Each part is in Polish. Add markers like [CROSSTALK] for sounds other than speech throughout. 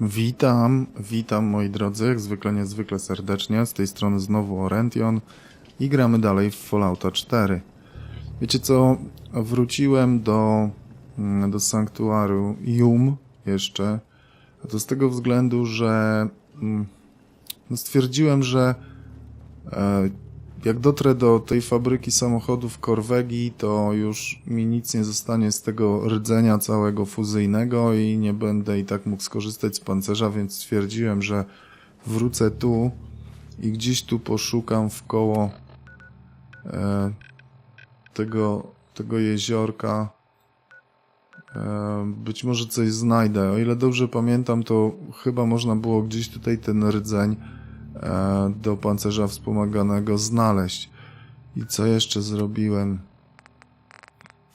Witam, witam moi drodzy, jak zwykle niezwykle serdecznie, z tej strony znowu Orention i gramy dalej w Fallouta 4. Wiecie co, wróciłem do, mm, do sanktuaru Yum jeszcze, to z tego względu, że mm, no stwierdziłem, że e, jak dotrę do tej fabryki samochodów Korwegi, to już mi nic nie zostanie z tego rdzenia całego fuzyjnego i nie będę i tak mógł skorzystać z pancerza, więc stwierdziłem, że wrócę tu i gdzieś tu poszukam w koło e, tego, tego jeziorka. E, być może coś znajdę. O ile dobrze pamiętam, to chyba można było gdzieś tutaj ten rdzeń do pancerza wspomaganego znaleźć. I co jeszcze zrobiłem?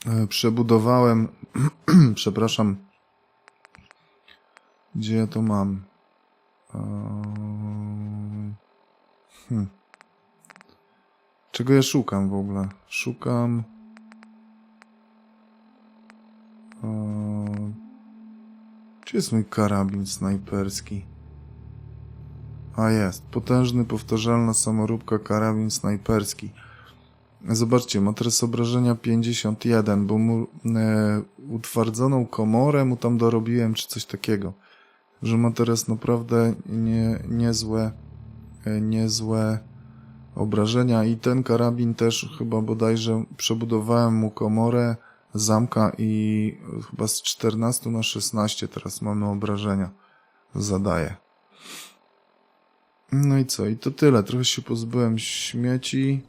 E, Przebudowałem, [CLEARS THROAT] przepraszam, gdzie ja to mam? Eee, Hmm. Czego ja szukam w ogóle? Szukam. Gdzie jest mój karabin snajperski? A jest. Potężny, powtarzalna samoróbka karabin snajperski. Zobaczcie, matres obrażenia 51, bo mu e, utwardzoną komorę mu tam dorobiłem, czy coś takiego. Że ma teraz naprawdę nie, niezłe, e, niezłe obrażenia i ten karabin też chyba bodajże przebudowałem mu komorę zamka i chyba z 14 na 16 teraz mamy obrażenia. Zadaję. No i co? I to tyle. Trochę się pozbyłem śmieci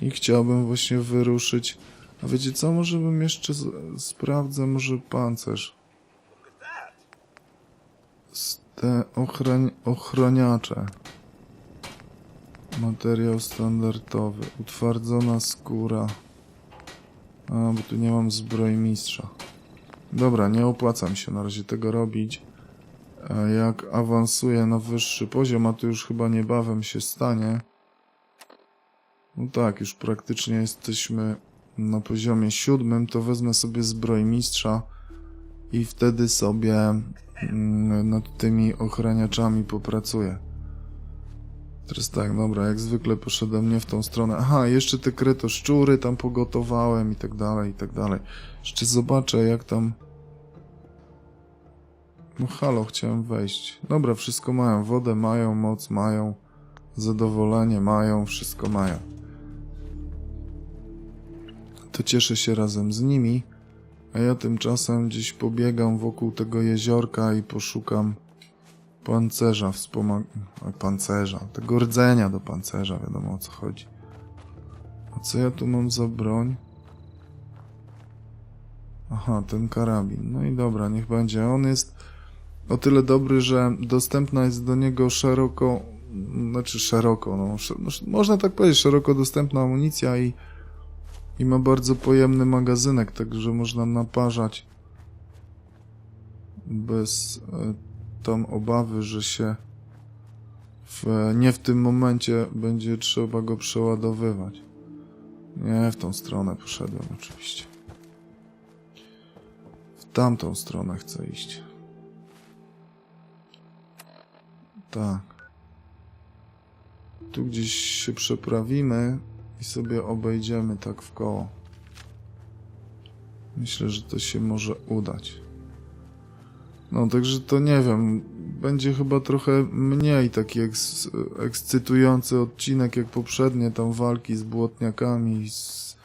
i chciałbym właśnie wyruszyć. A wiecie co? Może bym jeszcze sprawdzę, może pancerz. Z te ochrań ochroniacze. Materiał standardowy. Utwardzona skóra. A, bo tu nie mam zbrojmistrza. Dobra, nie opłaca mi się na razie tego robić. Jak awansuję na wyższy poziom, a to już chyba niebawem się stanie. No tak, już praktycznie jesteśmy na poziomie siódmym, to wezmę sobie zbrojmistrza i wtedy sobie mm, nad tymi ochraniaczami popracuję. Teraz tak, dobra, jak zwykle poszedłem nie w tą stronę. Aha, jeszcze te kretoszczury tam pogotowałem i tak dalej, i tak dalej. Jeszcze zobaczę jak tam... No halo, chciałem wejść. Dobra, wszystko mają. Wodę mają, moc mają, zadowolenie mają, wszystko mają. To cieszę się razem z nimi, a ja tymczasem gdzieś pobiegam wokół tego jeziorka i poszukam pancerza, wspomag... pancerza, tego rdzenia do pancerza, wiadomo o co chodzi. A co ja tu mam za broń? Aha, ten karabin. No i dobra, niech będzie. On jest o tyle dobry, że dostępna jest do niego szeroko, znaczy szeroko, no, no można tak powiedzieć, szeroko dostępna amunicja i, i ma bardzo pojemny magazynek, także można naparzać bez e, tam obawy, że się w, nie w tym momencie będzie trzeba go przeładowywać. Nie w tą stronę poszedłem oczywiście. W tamtą stronę chcę iść. Tak. Tu gdzieś się przeprawimy i sobie obejdziemy tak w koło. Myślę, że to się może udać. No, także to nie wiem. Będzie chyba trochę mniej taki eks ekscytujący odcinek jak poprzednie, tam walki z błotniakami, z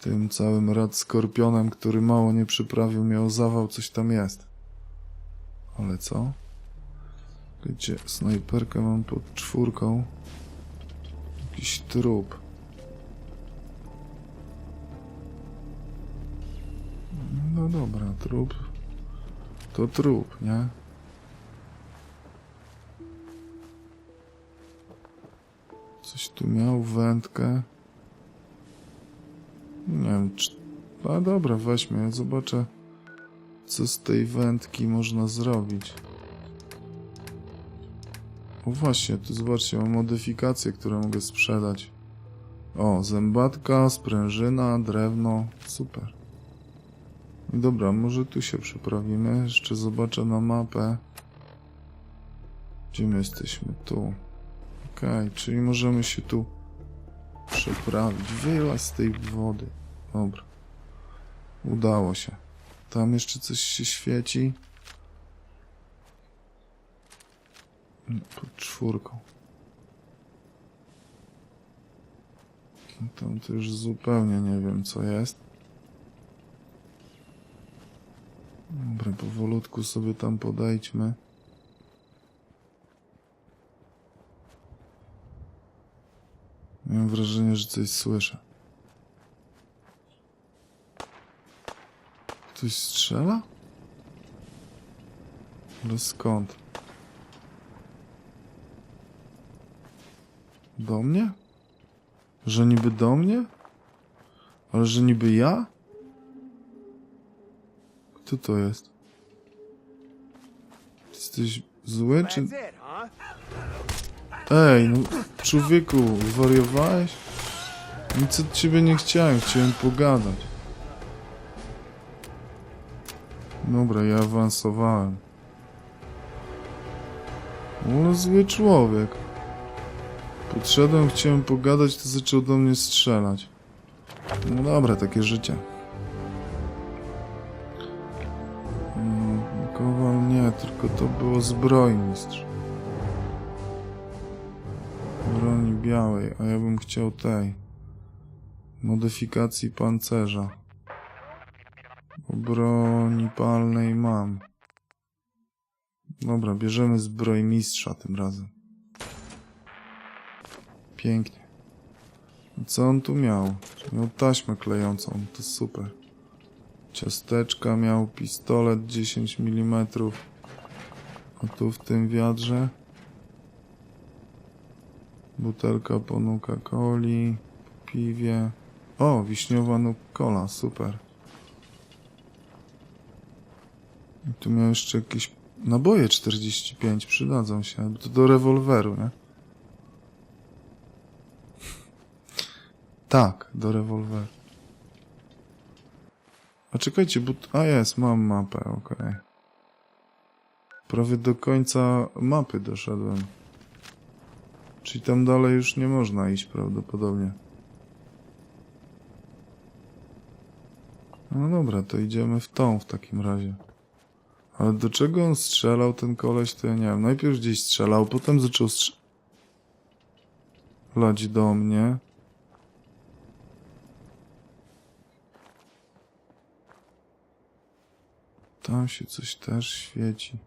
tym całym rad skorpionem, który mało nie przyprawił, miał zawał, coś tam jest. Ale co? Gdzie snajperkę mam pod czwórką? Jakiś trup. No dobra, trup. To trup, nie? Coś tu miał, wędkę. Nie wiem, czy... A dobra, weźmy, zobaczę, co z tej wędki można zrobić. O właśnie, tu zobaczcie, mam modyfikacje, które mogę sprzedać. O, zębatka, sprężyna, drewno, super. Dobra, może tu się przeprawimy. Jeszcze zobaczę na mapę. Gdzie my jesteśmy? Tu. Okej, czyli możemy się tu przeprawić. Wyłaź z tej wody. Dobra. Udało się. Tam jeszcze coś się świeci. Pod czwórką. No Tam to już zupełnie nie wiem co jest. Dobra, powolutku sobie tam podejdźmy. Mam wrażenie, że coś słyszę. Ktoś strzela? Ale skąd? Do mnie? Że niby do mnie? Ale że niby ja? Kto to jest? Jesteś zły czy... Ej, no człowieku, wariowałeś? Nic od ciebie nie chciałem, chciałem pogadać. Dobra, ja awansowałem. No zły człowiek. Podszedłem, chciałem pogadać, to zaczął do mnie strzelać. No dobra, takie życie. Mm, Kowal nie, tylko to było zbrojmistrz. Broni białej, a ja bym chciał tej. Modyfikacji pancerza. Bo broni palnej mam. Dobra, bierzemy zbrojmistrza tym razem. Pięknie. Co on tu miał? Miał taśmę klejącą, to super. Ciasteczka miał pistolet 10 mm. A tu w tym wiadrze butelka po Nuka-Coli, piwie. O, wiśniowa Nuka-Cola, super. I tu miał jeszcze jakieś naboje 45, przydadzą się. To do rewolweru, nie? Tak, do rewolweru. A czekajcie, bo... A jest, mam mapę, okej. Prawie do końca mapy doszedłem. Czyli tam dalej już nie można iść prawdopodobnie. No dobra, to idziemy w tą w takim razie. Ale do czego on strzelał, ten koleś, to ja nie wiem. Najpierw gdzieś strzelał, potem zaczął strzelać do mnie. Tam się coś też świeci.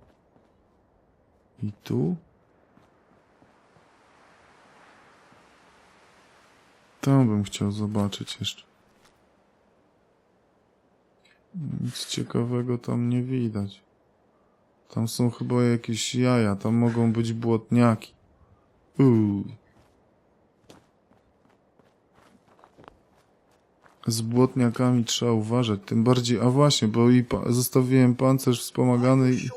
I tu? Tam bym chciał zobaczyć jeszcze. Nic ciekawego tam nie widać. Tam są chyba jakieś jaja, tam mogą być błotniaki. Uuu. Z błotniakami trzeba uważać, tym bardziej, a właśnie, bo i pa zostawiłem pancerz wspomagany i...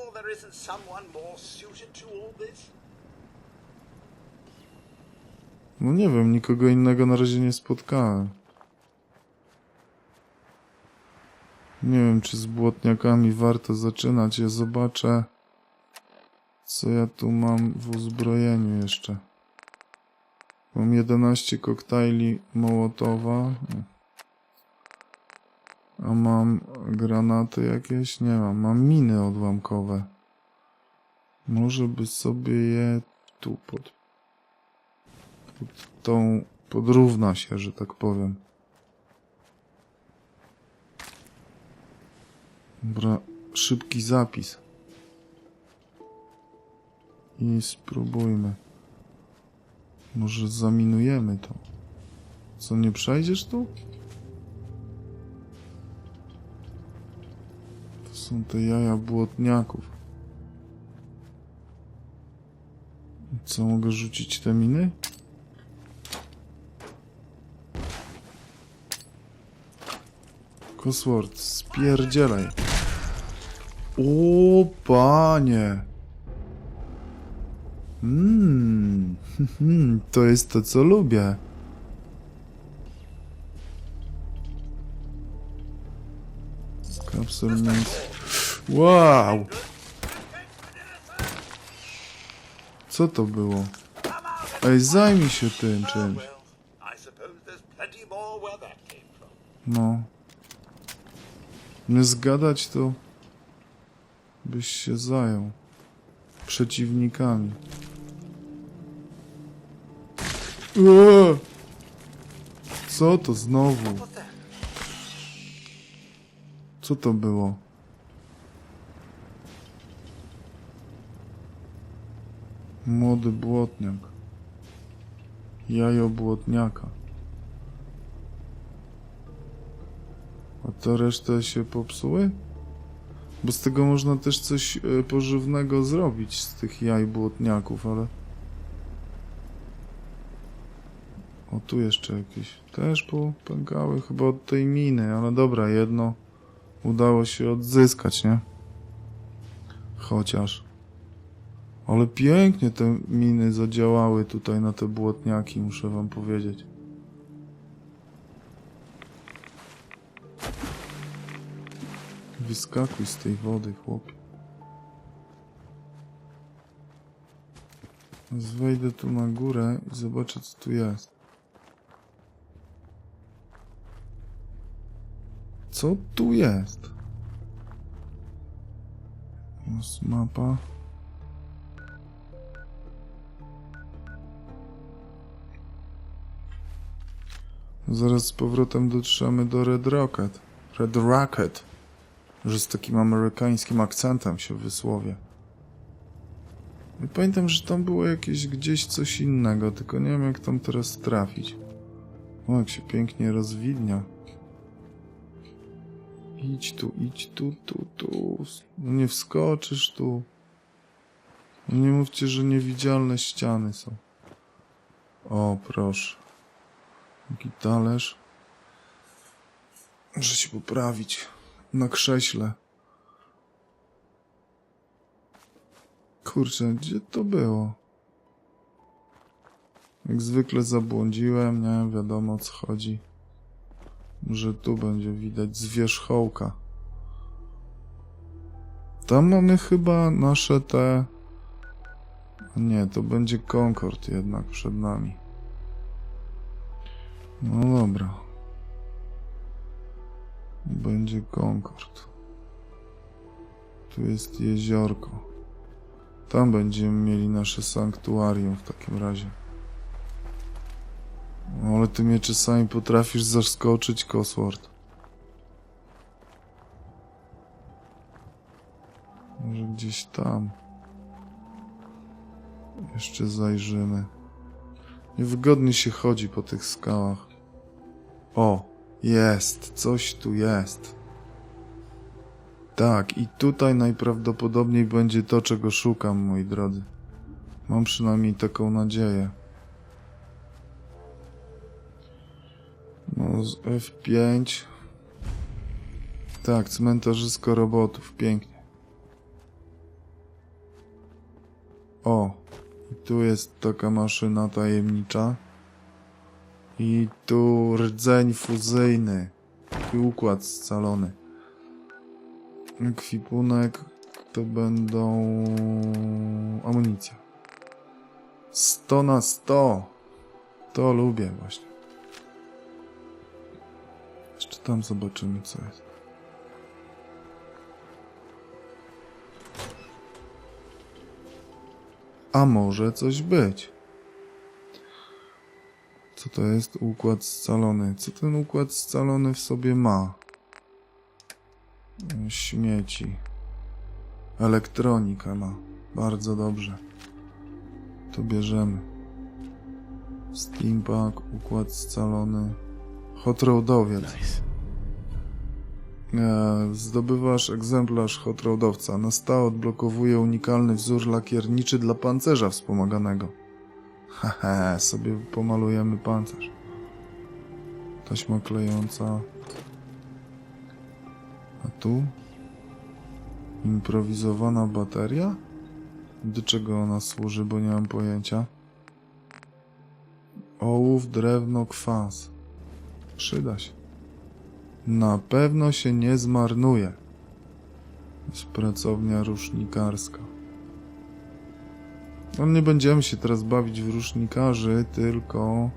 No nie wiem, nikogo innego na razie nie spotkałem. Nie wiem, czy z błotniakami warto zaczynać. Ja zobaczę, co ja tu mam w uzbrojeniu jeszcze. Mam 11 koktajli Mołotowa. A mam granaty jakieś? Nie mam. Mam miny odłamkowe. Może by sobie je tu pod tą podrówna się, że tak powiem. Dobra, szybki zapis. I spróbujmy. Może zaminujemy to. Co, nie przejdziesz tu? Są te jaja błotniaków. Co, mogę rzucić te miny? Cosworth, spierdzielaj. O, panie. Mmm, [LAUGHS] to jest to, co lubię. Kapsel mięs. Wow! Co to było? Ej, zajmij się tym czymś. No. Nie zgadać to byś się zajął przeciwnikami. Eee! Co to znowu? Co to było? Młody błotniak. Jajo błotniaka. A te resztę się popsuły? Bo z tego można też coś e, pożywnego zrobić z tych jaj błotniaków, ale... O, tu jeszcze jakieś. Też popękały chyba od tej miny, ale dobra, jedno udało się odzyskać, nie? Chociaż. Ale pięknie te miny zadziałały tutaj na te błotniaki, muszę wam powiedzieć. Wyskakuj z tej wody, chłopie. Wejdę tu na górę i zobaczę, co tu jest. Co tu jest? Jest mapa. Zaraz z powrotem dotrzemy do Red Rocket. Red Rocket. Że z takim amerykańskim akcentem się wysłowię. I pamiętam, że tam było jakieś gdzieś coś innego, tylko nie wiem jak tam teraz trafić. O, jak się pięknie rozwidnia. Idź tu, idź tu, tu, tu. No nie wskoczysz tu. No nie mówcie, że niewidzialne ściany są. O, proszę. Jaki talerz. Muszę się poprawić. Na krześle. Kurczę, gdzie to było? Jak zwykle zabłądziłem, nie wiadomo o co chodzi. Może tu będzie widać z wierzchołka. Tam mamy chyba nasze te... Nie, to będzie Concord jednak przed nami. No dobra. Będzie Concord. Tu jest jeziorko. Tam będziemy mieli nasze sanktuarium w takim razie. No, Ale ty mnie czasami potrafisz zaskoczyć, Cosworth. Może gdzieś tam. Jeszcze zajrzymy. Niewygodnie się chodzi po tych skałach. O, jest, coś tu jest. Tak, i tutaj najprawdopodobniej będzie to, czego szukam, moi drodzy. Mam przynajmniej taką nadzieję. No, z F5. Tak, cmentarzysko robotów, pięknie. O, i tu jest taka maszyna tajemnicza. I tu rdzeń fuzyjny. I układ scalony. Ekwipunek to będą amunicja. 100 na 100. To lubię właśnie. Jeszcze tam zobaczymy co jest. A może coś być. Co to jest układ scalony? Co ten układ scalony w sobie ma? Śmieci. Elektronika ma. Bardzo dobrze. To bierzemy. Steampunk, układ scalony. Hot roadowiec. E, Zdobywasz egzemplarz hot roadowca. Na stałe odblokowuje unikalny wzór lakierniczy dla pancerza wspomaganego. Hehe, sobie pomalujemy pancerz. Taśma klejąca. A tu? Improwizowana bateria? Do czego ona służy, bo nie mam pojęcia. Ołów, drewno, kwas. Przyda się. Na pewno się nie zmarnuje. Jest pracownia rusznikarska. No nie będziemy się teraz bawić w rusznikarzy, tylko...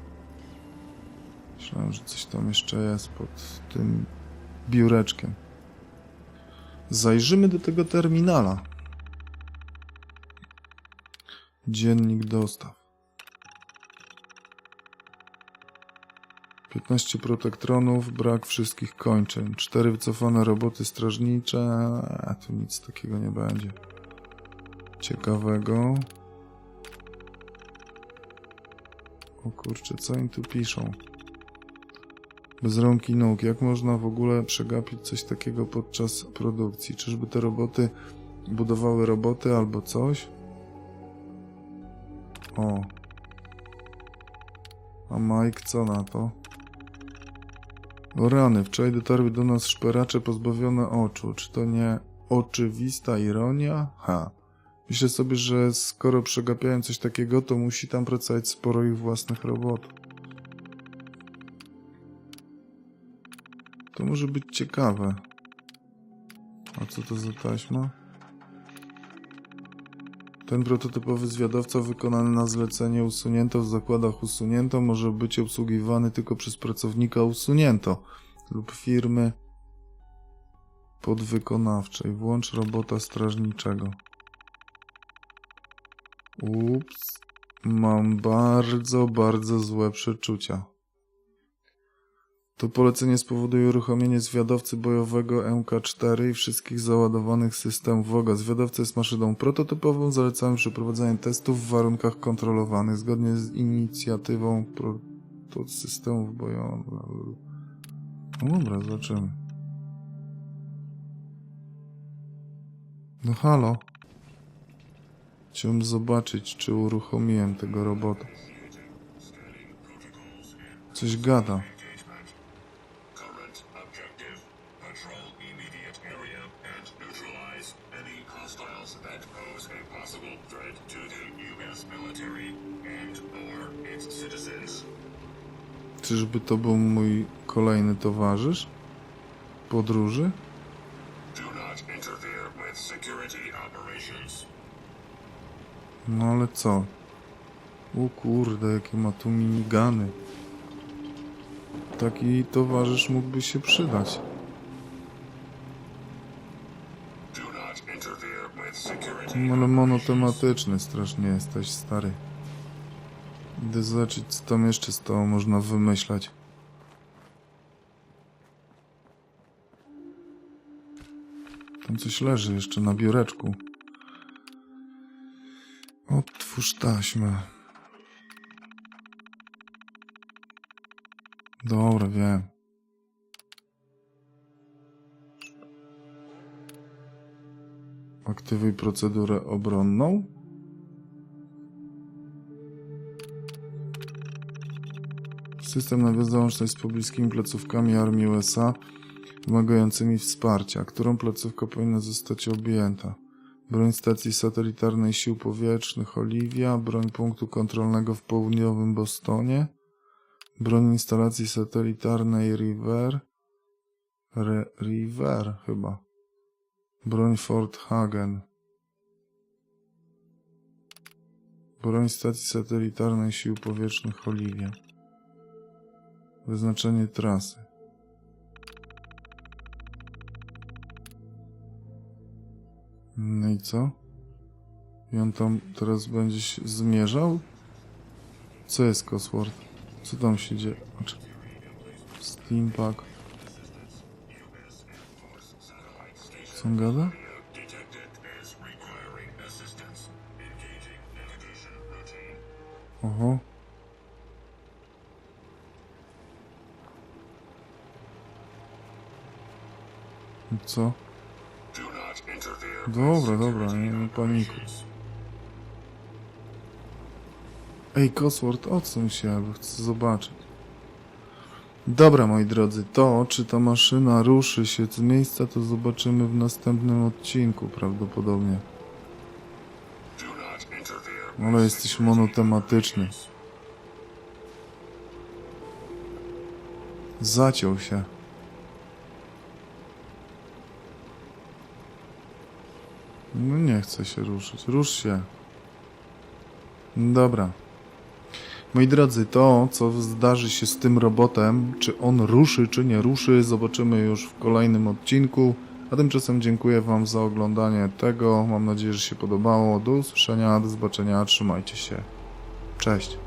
Myślałem, że coś tam jeszcze jest pod tym biureczkiem. Zajrzymy do tego terminala. Dziennik dostaw. 15 protektronów, brak wszystkich kończyn. 4 wycofane roboty strażnicze. A tu nic takiego nie będzie. Ciekawego. O kurczę, co im tu piszą? Bez rąk i nóg. Jak można w ogóle przegapić coś takiego podczas produkcji? Czyżby te roboty budowały roboty albo coś? O. A Mike co na to? O rany, wczoraj dotarły do nas szperacze pozbawione oczu. Czy to nie oczywista ironia? Ha. Myślę sobie, że skoro przegapiają coś takiego, to musi tam pracować sporo ich własnych robotów. To może być ciekawe. A co to za taśma? Ten prototypowy zwiadowca wykonany na zlecenie usunięto w zakładach usunięto może być obsługiwany tylko przez pracownika usunięto lub firmy podwykonawczej. Włącz robota strażniczego. Ups. Mam bardzo, bardzo złe przeczucia. To polecenie spowoduje uruchomienie zwiadowcy bojowego MK4 i wszystkich załadowanych systemów WOGA. Zwiadowca jest maszyną prototypową. Zalecamy przeprowadzanie testów w warunkach kontrolowanych zgodnie z inicjatywą systemów bojowych. No dobra, zobaczymy. No halo. Chciałbym zobaczyć, czy uruchomiłem tego robota. Coś gada. Czyżby to był mój kolejny towarzysz? Podróży? No ale co? O kurde, jakie ma tu minigany. Taki towarzysz mógłby się przydać. No ale monotematyczny strasznie jesteś, stary. Idę zobaczyć, co tam jeszcze z tobą można wymyślać. Tam coś leży jeszcze na biureczku. Otwórz taśmę. Dobra, wiem. Aktywuj procedurę obronną. System nawiązał łączność z pobliskimi placówkami armii USA wymagającymi wsparcia. Którą placówka powinna zostać objęta? Broń stacji satelitarnej sił powietrznych Oliwia, broń punktu kontrolnego w południowym Bostonie, broń instalacji satelitarnej River, Re, River chyba, broń Fort Hagen, broń stacji satelitarnej sił powietrznych Oliwia, wyznaczenie trasy. No i co? I on tam teraz będzie się zmierzał? Co jest Cosworth? Co tam się dzieje? Znaczy, Steampack. Co on gada? Oho. I co? Dobra, dobra, nie, nie panikuj. Ej, Cosworth, odsuń się, bo chcę zobaczyć. Dobra, moi drodzy, to, czy ta maszyna ruszy się z miejsca, to zobaczymy w następnym odcinku prawdopodobnie. Ale jesteś monotematyczny. Zaciął się. No nie chce się ruszyć. Rusz się. Dobra. Moi drodzy, to co zdarzy się z tym robotem, czy on ruszy, czy nie ruszy, zobaczymy już w kolejnym odcinku. A tymczasem dziękuję Wam za oglądanie tego. Mam nadzieję, że się podobało. Do usłyszenia, do zobaczenia. Trzymajcie się. Cześć.